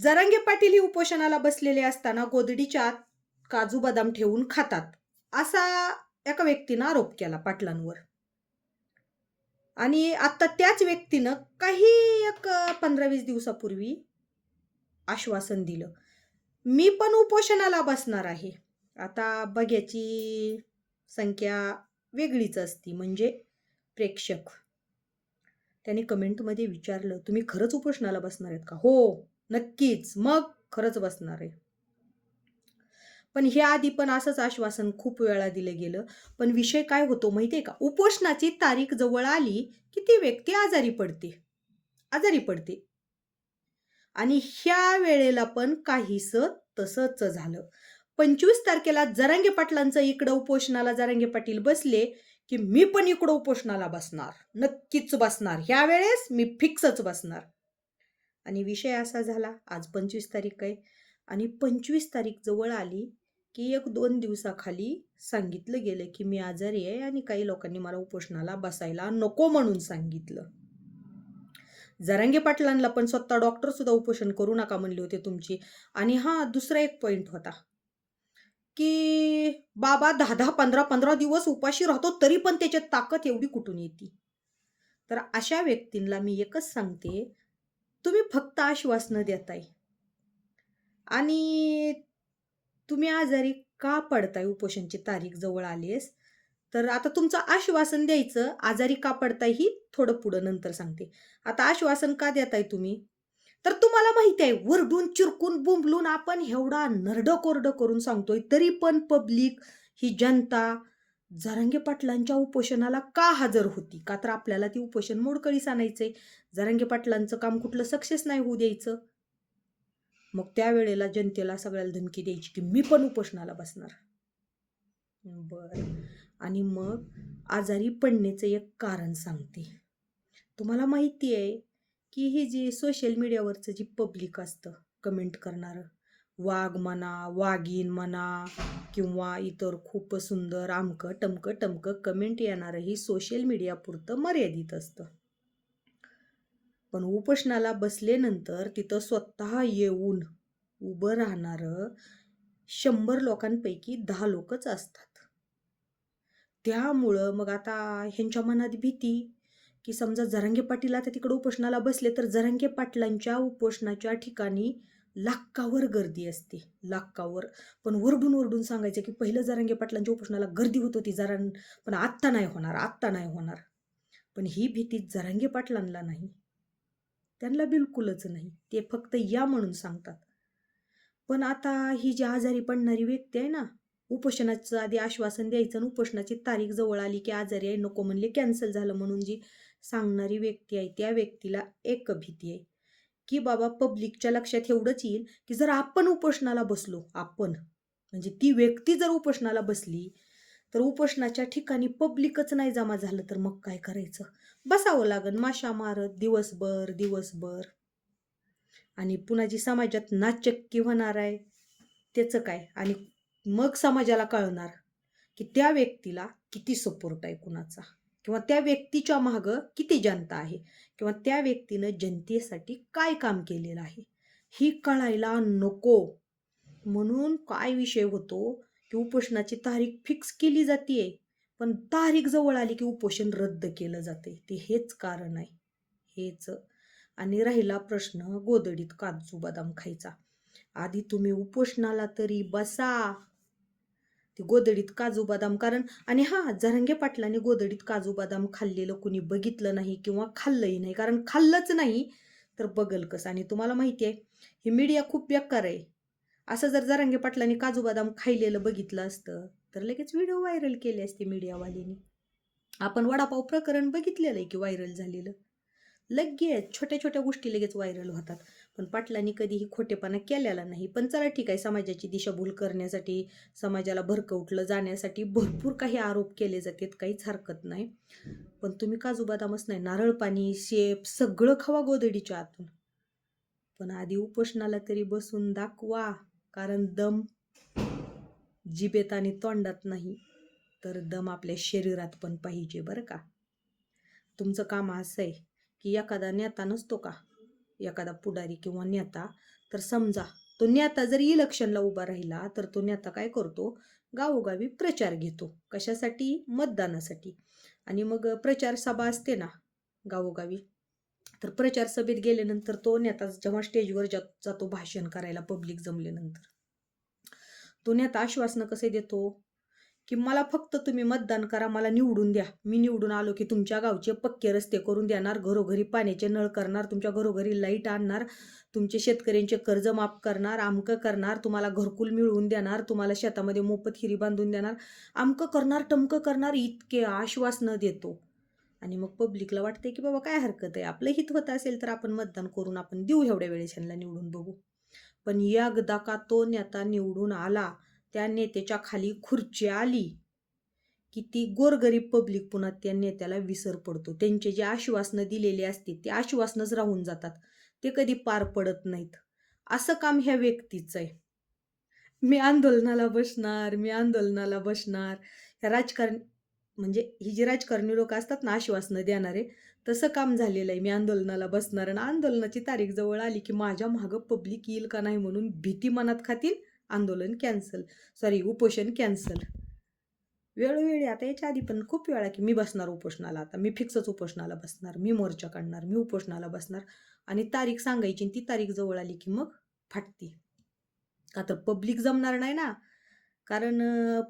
जरांगे पाटील ही उपोषणाला बसलेले असताना गोदडीच्या आत काजू बदाम ठेवून खातात असा एका व्यक्तीनं आरोप केला पाटलांवर. आणि आता त्याच व्यक्तीनं काही एक पंधरा वीस दिवसापूर्वी आश्वासन दिलं मी पण उपोषणाला बसणार आहे. आता बघ्याची संख्या वेगळीच असती म्हणजे प्रेक्षक. त्याने कमेंटमध्ये विचारलं तुम्ही खरंच उपोषणाला बसणार आहेत का? हो. नक्कीच. मग खरंच बसणार आहे. पण हे आधी पण असंच आश्वासन खूप वेळा दिलं गेलं. पण विषय काय होतो माहिती आहे का? उपोषणाची तारीख जवळ आली की ती व्यक्ती आजारी पडते. आजारी पडते. आणि ह्या वेळेला पण काहीस तसंच झालं. पंचवीस तारखेला जरांगे पाटलांचं इकडं उपोषणाला जरांगे पाटील बसले की मी पण इकडं उपोषणाला बसणार. नक्कीच बसणार. ह्या वेळेस मी फिक्सच बसणार. आणि विषय असा झाला आज पंचवीस तारीख आहे. आणि पंचवीस तारीख जवळ आली की एक दोन दिवसाखाली सांगितलं गेलं की मी आजारी आहे आणि काही लोकांनी मला उपोषणाला बसायला नको म्हणून सांगितलं. जरांगे पाटलांना पण स्वतः डॉक्टरसुद्धा उपोषण करू नका म्हणले होते तुमची. आणि हा दुसरा एक पॉईंट होता की बाबा दहा दहा पंधरा पंधरा दिवस उपाशी राहतो तरी पण त्याच्यात ताकद एवढी कुठून येते? तर अशा व्यक्तींना मी एकच सांगते तुम्ही फक्त आश्वासनं देताय. आणि तुम्ही आजारी का पडताय उपोषणची तारीख जवळ आलीस तर आता तुमचं आश्वासन द्यायचं आजारी का पडताय ही थोडं पुढं नंतर सांगते. आता आश्वासन का देताय तुम्ही? तर तुम्हाला माहिती आहे वरडून चिरकून बुंबलून आपण एवढा नरड कोरडं करून सांगतोय तरी पण पब्लिक ही जनता जरांगे पाटलांच्या उपोषणाला का हजर होती? का तर आपल्याला ती उपोषण मोडकळीस आणायचंय? जरांगे पाटलांचं काम कुठलं सक्सेस नाही होऊ द्यायचं? मग त्यावेळेला जनतेला सगळ्याला धमकी द्यायची की मी पण उपोषणाला बसणार. बर. आणि मग आजारी पडण्याचं एक कारण सांगते. तुम्हाला माहिती आहे की ही जी सोशल मीडियावरचं जी पब्लिक असतं कमेंट करणारं वाघ म्हणा वाघीण म्हणा किंवा इतर खूप सुंदर आमकं टमकं टमकं कमेंट येणारं ही सोशल मीडियापुरतं मर्यादित असतं. पण उपोषणाला बसल्यानंतर तिथं स्वतः येऊन उभं राहणारं शंभर लोकांपैकी दहा लोकच असतात. त्यामुळं मग आता ह्यांच्या मनात भीती की समजा जरंगे पाटील आता तिकडं उपोषणाला बसले तर जरंगे पाटलांच्या उपोषणाच्या ठिकाणी लाखावर गर्दी असते लाखावर. पण ओरडून वरडून सांगायचं की पहिलं जरांगे पाटलांच्या उपोषणाला गर्दी होत होती जरा पण आत्ता नाही होणार आत्ता नाही होणार. पण ही भीती जरांगे पाटलांना नाही. त्यांना बिलकुलच नाही. ते फक्त या म्हणून सांगतात. पण आता ही जी आजारी पडणारी व्यक्ती आहे ना उपोषणाचं आधी आश्वासन द्यायचं आणि उपोषणाची तारीख जवळ आली की आजारी आहे नको म्हणले कॅन्सल झालं म्हणून जी सांगणारी व्यक्ती आहे त्या व्यक्तीला एक भीती आहे. की बाबा पब्लिकच्या लक्षात एवढंच येईल की जर आपण उपोषणाला बसलो आपण म्हणजे ती व्यक्ती जर उपोषणाला बसली तर उपोषणाच्या ठिकाणी पब्लिकच नाही जमा झालं तर मग काय करायचं? बसावं लागन माशा मारत दिवसभर दिवसभर. आणि पुन्हा जी समाजात नाचक्की होणार आहे त्याचं काय? आणि मग समाजाला कळणार की त्या व्यक्तीला किती सपोर्ट आहे कुणाचा? किंवा त्या व्यक्तीच्या मागं किती जनता आहे? किंवा त्या व्यक्तीनं जनतेसाठी काय काम केलेलं आहे? ही कळायला नको. म्हणून काय विषय होतो की उपोषणाची तारीख फिक्स केली जाते पण तारीख जवळ आली की उपोषण रद्द केलं जाते ते हेच कारण आहे. हेच. आणि राहिला प्रश्न गोदडीत काजू बदाम खायचा. आधी तुम्ही उपोषणाला तरी बसा. ती गोदडीत काजू बदाम कारण आणि हां जरंगे पाटलाने गोदडीत काजू बदाम खाल्लेलं कुणी बघितलं नाही किंवा खाल्लंही नाही कारण खाल्लंच नाही तर बगल कसं? आणि तुम्हाला माहिती आहे ही मीडिया खूप बेकार आहे. असं जर जरांगे पाटलांनी काजू बदाम खाल्लेलं बघितलं असतं तर लगेच व्हिडिओ व्हायरल केले असते मीडियावाल्यांनी आपण वडापाव प्रकरण बघितलेलं आहे की व्हायरल झालेलं? लगेच छोट्या छोट्या गोष्टी लगेच व्हायरल होतात. पण पाटलांनी कधीही खोटेपणा केलेला नाही. पण चला ठीक आहे समाजाची दिशाभूल करण्यासाठी समाजाला भरकवटलं जाण्यासाठी भरपूर काही आरोप केले जातात काहीच हरकत नाही. पण तुम्ही काजू बदामच नाही नारळ पाणी शेप सगळं खावा गोदडीच्या आतून. पण आधी उपोषणाला तरी बसून दाखवा कारण दम जिबेत आणि तोंडात नाही तर दम आपल्या शरीरात पण पाहिजे बरं का? तुमचं काम असं आहे की एखादा नेता नसतो का? एखादा पुढारी किंवा नेता तर समजा तो नेता जर इलेक्शनला उभा राहिला तर तो नेता काय करतो? गावोगावी प्रचार घेतो. कशासाठी? मतदानासाठी. आणि मग प्रचार सभा असते ना गावोगावी. तर प्रचार सभेत गेल्यानंतर तो नेता जेव्हा स्टेजवर जातो भाषण करायला पब्लिक जमल्यानंतर. तो नेता आश्वासनं कसे देतो? की मला फक्त तुम्ही मतदान करा मला निवडून द्या. मी निवडून आलो की तुमच्या गावचे पक्के रस्ते करून देणार घरोघरी पाण्याचे नळ करणार तुमच्या घरोघरी लाइट आणणार तुमचे शेतकऱ्यांचे कर्ज माफ करणार आमकं करणार तुम्हाला घरकुल मिळवून देणार तुम्हाला शेतामध्ये मोफत हिरी बांधून देणार आमकं करणार टमकं करणार इतके आश्वासनं देतो. आणि मग पब्लिकला वाटते की बाबा काय हरकत आहे? आपलं हित होत असेल तर आपण मतदान करून आपण देऊ एवढ्या वेळेस यांना निवडून बघू. पण एकदा का तो नेता निवडून आला त्या नेत्याच्या खाली खुर्ची आली की ती गोरगरीब पब्लिक पुन्हा त्या नेत्याला विसर पडतो. त्यांचे जे आश्वासनं दिलेली असते ते आश्वासनंच राहून जातात. ते कधी पार पडत नाहीत. असं काम ह्या व्यक्तीचं आहे. मी आंदोलनाला बसणार मी आंदोलनाला बसणार. ह्या राजकारण म्हणजे ही जी राजकारणी लोक असतात ना आश्वासनं देणारे तसं काम झालेलं आहे. मी आंदोलनाला बसणार आणि आंदोलनाची तारीख जवळ आली की माझ्या मागं पब्लिक येईल का नाही म्हणून भीती मनात खातील. आंदोलन कॅन्सल सॉरी उपोषण कॅन्सल वेळोवेळी आता याच्या आधी पण खूप वेळा की मी बसणार उपोषणाला आता. मी फिक्सच उपोषणाला बसणार. मी मोर्चा काढणार. मी उपोषणाला बसणार. आणि तारीख सांगायची आणि ती तारीख जवळ आली की मग फाटती. का तर पब्लिक जमणार नाही ना. कारण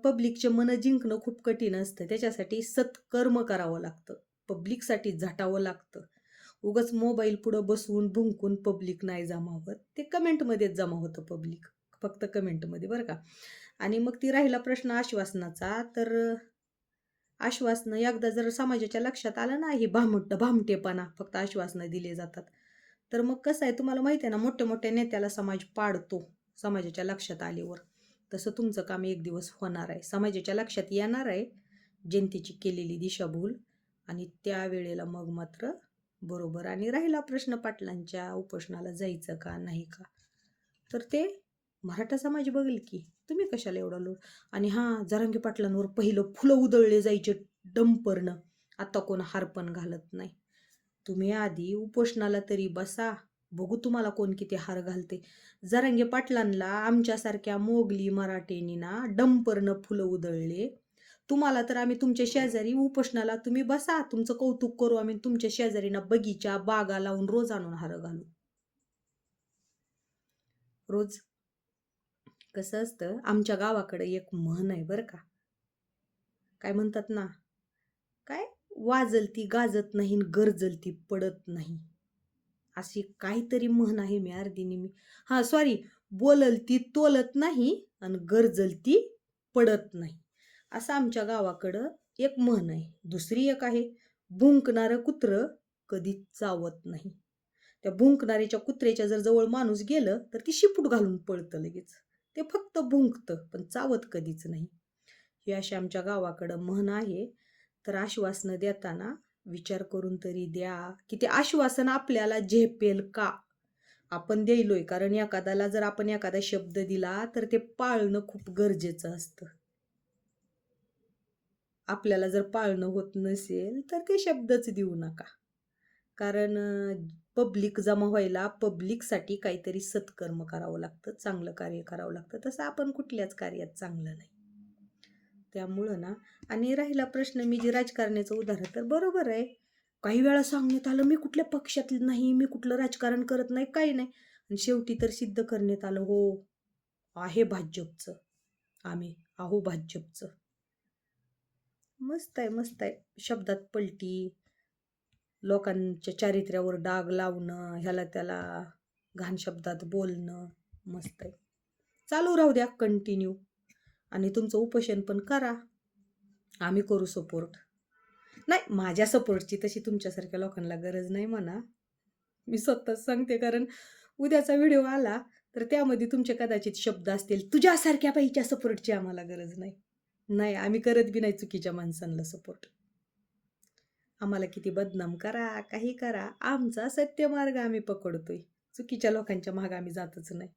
पब्लिकचे मनं जिंकणं खूप कठीण असतं. त्याच्यासाठी सत्कर्म करावं लागतं. पब्लिकसाठी झटावं लागतं. उगच मोबाईल पुढं बसवून भुंकून पब्लिक नाही जमावत. ते कमेंटमध्येच जमा होतं पब्लिक फक्त कमेंटमध्ये बरं का? आणि मग ती राहिला प्रश्न आश्वासनाचा तर आश्वासनं एकदा जर समाजाच्या लक्षात आलं ना हे भामट भामटेपणा फक्त आश्वासनं दिले जातात. तर मग कसं आहे तुम्हाला माहिती आहे ना मोठ्या मोठ्या नेत्याला समाज पाडतो समाजाच्या लक्षात आल्यावर. तसं तुमचं काम एक दिवस होणार आहे. समाजाच्या लक्षात येणार आहे जनतेची केलेली दिशाभूल. आणि त्यावेळेला मग मात्र बरोबर. आणि राहिला प्रश्न पाटलांच्या उपोषणाला जायचं का नाही का? तर ते मराठा समाज बघेल की तुम्ही कशाला एवढा लोड? आणि हां जरंगी पाटलांवर पहिलं फुलं उधळले जायचे डंपरनं. आता कोण हारपण घालत नाही. तुम्ही आधी उपोषणाला तरी बसा. बघू तुम्हाला कोण किती हार घालते. जरांगे पाटलांना आमच्यासारख्या मोगली मराठेनीना डंपरनं फुलं उधळले. तुम्हाला तर आम्ही तुमच्या शेजारी उपोषणाला तुम्ही बसा. तुमचं कौतुक करू आम्ही तुमच्या शेजारीना बगीचा बागा लावून रोज आणून हार घालू. रोज कसं असतं आमच्या गावाकडे एक म्हण आहे बरं का. काय म्हणतात ना काय? वाजलती गाजत नाही गरजलती पडत नाही. अशी काहीतरी म्हण आहे मी अर्धिनी मी. हां सॉरी बोललती तोलत नाही आणि गरजलती पडत नाही. असं आमच्या गावाकडं एक म्हण आहे. दुसरी एक आहे भुंकणारं कुत्रं कधीच चावत नाही. त्या भुंकणाऱ्याच्या कुत्र्याच्या जर जवळ माणूस गेलं तर ती शिपूट घालून पळतं लगेच. ते फक्त भुंकतं पण चावत कधीच नाही. ही अशी आमच्या गावाकडं म्हण आहे. तर आश्वासनं देताना विचार करून तरी द्या की ते आश्वासन आपल्याला झेपेल का? आपण द्यायलोय कारण एखाद्याला जर आपण एखादा शब्द दिला तर ते पाळणं खूप गरजेचं असतं. आपल्याला जर पाळणं होत नसेल तर ते शब्दच देऊ नका. कारण पब्लिक जमा व्हायला पब्लिकसाठी काहीतरी सत्कर्म करावं लागतं चांगलं कार्य करावं लागतं. तसं आपण कुठल्याच कार्यात चांगलं नाही. त्यामुळं ना आणि राहिला प्रश्न मी जे राजकारणाचं उदाहरण तर बरोबर आहे. काही वेळा सांगण्यात आलं मी कुठल्या पक्षातलं नाही मी कुठलं राजकारण करत नाही काही नाही. आणि शेवटी तर सिद्ध करण्यात आलं हो आहे भाजपचं. आम्ही आहो भाजपचं. मस्त आहे मस्त आहे. शब्दात पलटी लोकांच्या चारित्र्यावर डाग लावणं ह्याला त्याला घाण शब्दात बोलणं मस्त आहे. चालू राहू द्या कंटिन्यू आणि तुमचं उपोषण पण करा. आम्ही करू सपोर्ट नाही माझ्या सपोर्टची तशी तुमच्यासारख्या लोकांना गरज नाही म्हणा. मी स्वतःच सांगते कारण उद्याचा व्हिडिओ आला तर त्यामध्ये तुमचे कदाचित शब्द असतील तुझ्यासारख्या बाईच्या सपोर्टची आम्हाला गरज नाही. नाही आम्ही करत बी नाही चुकीच्या माणसांना सपोर्ट आम्हाला किती बदनाम करा काही करा. आमचा सत्यमार्ग आम्ही पकडतोय. चुकीच्या लोकांच्या मागं आम्ही जातच नाही.